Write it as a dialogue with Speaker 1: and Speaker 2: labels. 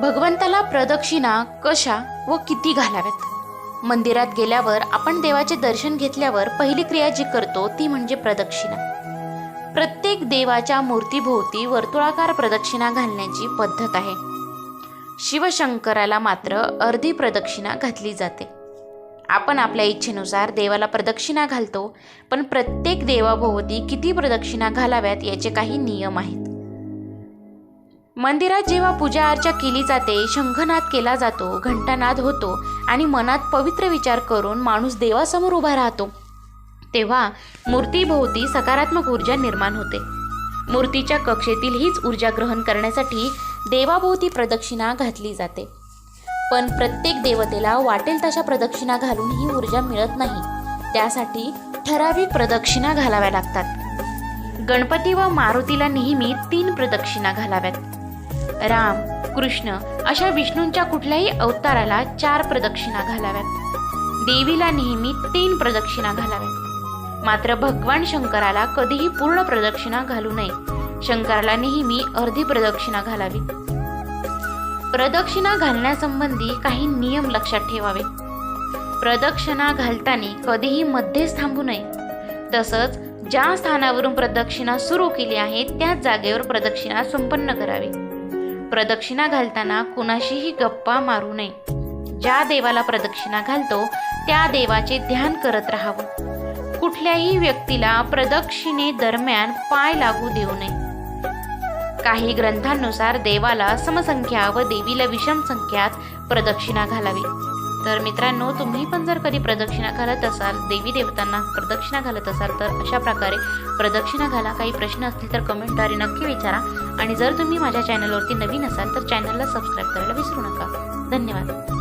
Speaker 1: भगवंताला प्रदक्षिणा कशा व किती घालाव्यात? मंदिरात गेल्यावर आपण देवाचे दर्शन घेतल्यावर पहिली क्रिया जी करतो ती म्हणजे प्रदक्षिणा. प्रत्येक देवाच्या मूर्तीभोवती वर्तुळाकार प्रदक्षिणा घालण्याची पद्धत आहे. शिवशंकराला मात्र अर्धी प्रदक्षिणा घातली जाते. आपण आपल्या इच्छेनुसार देवाला प्रदक्षिणा घालतो पण प्रत्येक देवाभोवती किती प्रदक्षिणा घालाव्यात याचे काही नियम आहेत. मंदिरात जेव्हा पूजा अर्चा केली जाते शंखनाद केला जातो घंटानाद होतो आणि मनात पवित्र विचार करून माणूस देवासमोर उभा राहतो तेव्हा मूर्तीभोवती सकारात्मक ऊर्जा निर्माण होते. मूर्तीच्या कक्षेतील हीच ऊर्जा ग्रहण करण्यासाठी देवाभोवती प्रदक्षिणा घातली जाते. पण प्रत्येक देवतेला वाटेल तशा प्रदक्षिणा घालून ही ऊर्जा मिळत नाही. त्यासाठी ठराविक प्रदक्षिणा घालाव्या लागतात. गणपती व मारुतीला नेहमी तीन प्रदक्षिणा घालाव्यात. राम कृष्ण अशा विष्णूंच्या कुठल्याही अवताराला चार प्रदक्षिणा घालाव्यात. देवीला नेहमी तीन प्रदक्षिणा घालाव्यात. मात्र भगवान शंकराला कधीही पूर्ण प्रदक्षिणा घालू नये. शंकराला नेहमी अर्धी प्रदक्षिणा घालावी. प्रदक्षिणा घालण्यासंबंधी काही नियम लक्षात ठेवावे. प्रदक्षिणा घालताना कधीही मध्येच थांबू नये. तसंच ज्या स्थानावरून प्रदक्षिणा सुरू केली आहे त्याच जागेवर प्रदक्षिणा संपन्न करावी. प्रदक्षिणा घालताना कुणाशीही गप्पा मारू नये. ज्या देवाला प्रदक्षिणा घालतो त्या देवाचे ध्यान करत राहावं. कुठल्याही व्यक्तीला प्रदक्षिणे दरम्यान पाय लागू देऊ नये. काही ग्रंथांनुसार देवाला समसंख्या व देवीला विषम संख्यात प्रदक्षिणा घालावी. तर मित्रांनो तुम्ही पण जर कधी प्रदक्षिणा घालत असाल देवी देवतांना प्रदक्षिणा घालत असाल तर अशा प्रकारे प्रदक्षिणा घाला. काही प्रश्न असतील तर कमेंटद्वारे नक्की विचारा. आणि जर तुम्ही माझ्या चॅनलवरती नवीन असाल तर चॅनलला सबस्क्राईब करायला विसरू नका. धन्यवाद.